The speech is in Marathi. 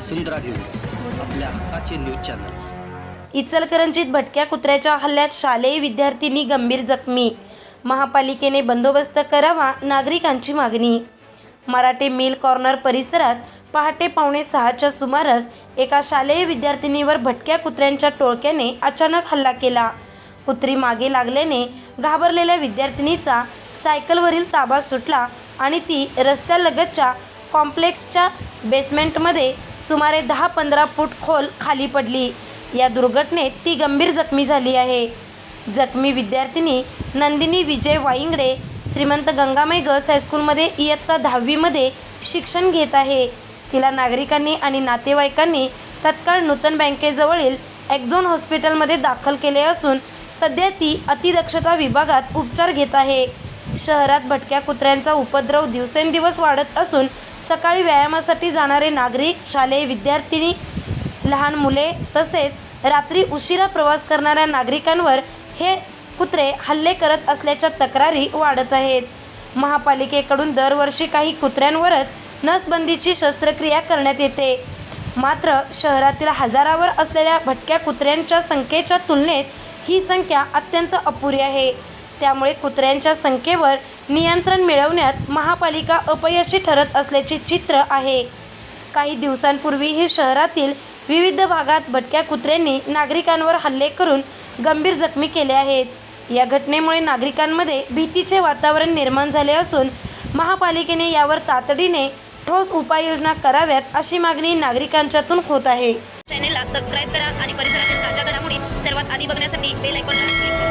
वसुंधरा न्यूज आपल्या हक्काचे न्यूज चॅनल. इचलकरंजीत भटक्या कुत्र्याच्या हल्ल्यात शालेय विद्यार्थिनी गंभीर जखमी. महापालिकेने बंदोबस्त करावा नागरिकांची मागणी. मराठे मिल कॉर्नर परिसरात पहाटे पावणे सहाच्या सुमारास एका शालेय विद्यार्थिनीवर भटक्या कुत्र्यांच्या टोळक्याने अचानक हल्ला केला. कुत्री मागे लागल्याने घाबरलेल्या विद्यार्थिनीचा सायकलवरील ताबा सुटला आणि ती रस्त्यालगतच्या कॉम्प्लेक्सच्या बेसमेंटमध्ये सुमारे दहा पंधरा फूट खोल खाली पडली. या दुर्घटनेत ती गंभीर जखमी झाली आहे. जखमी विद्यार्थिनी नंदिनी विजय वाईंगडे श्रीमंत गंगामाई गर्ल्स हायस्कूलमध्ये इयत्ता दहावीमध्ये शिक्षण घेत आहे. तिला नागरिकांनी आणि नातेवाईकांनी तत्काळ नूतन बँकेजवळील एक्झोन हॉस्पिटलमध्ये दाखल केले असून सध्या ती अतिदक्षता विभागात उपचार घेत आहे. शहरात भटक्या कुत्र्यांचा उपद्रव दिवसेंदिवस वाढत असून सकाळी व्यायामासाठी जाणारे नागरिक शालेय विद्यार्थिनी लहान मुले तसेच रात्री उशिरा प्रवास करणाऱ्या नागरिकांवर हे कुत्रे हल्ले करत असल्याच्या तक्रारी वाढत आहेत. महापालिकेकडून दरवर्षी काही कुत्र्यांवरच नसबंदीची शस्त्रक्रिया करण्यात येते. मात्र शहरातील हजारावर असलेल्या भटक्या कुत्र्यांच्या संख्येच्या तुलनेत ही संख्या अत्यंत अपुरी आहे. त्यामुळे कुत्र्यांच्या संख्येवर नियंत्रण मिळवण्यात महापालिका अपयशी ठरत असल्याचे चित्र आहे. काही दिवसांपूर्वीही शहरातील विविध भागात भटक्या कुत्र्यांनी नागरिकांवर हल्ले करून गंभीर जखमी केले आहेत. या घटनेमुळे नागरिकांमध्ये भीतीचे वातावरण निर्माण झाले असून महापालिकेने यावर तातडीने ठोस उपाययोजना कराव्यात अशी मागणी नागरिकांच्यातून होत आहे. चॅनेलला सबस्क्राईब करा आणि परिसरातील ताज्या घडामोडी सर्वात आधी बघण्यासाठी बेल आयकॉनला क्लिक करा.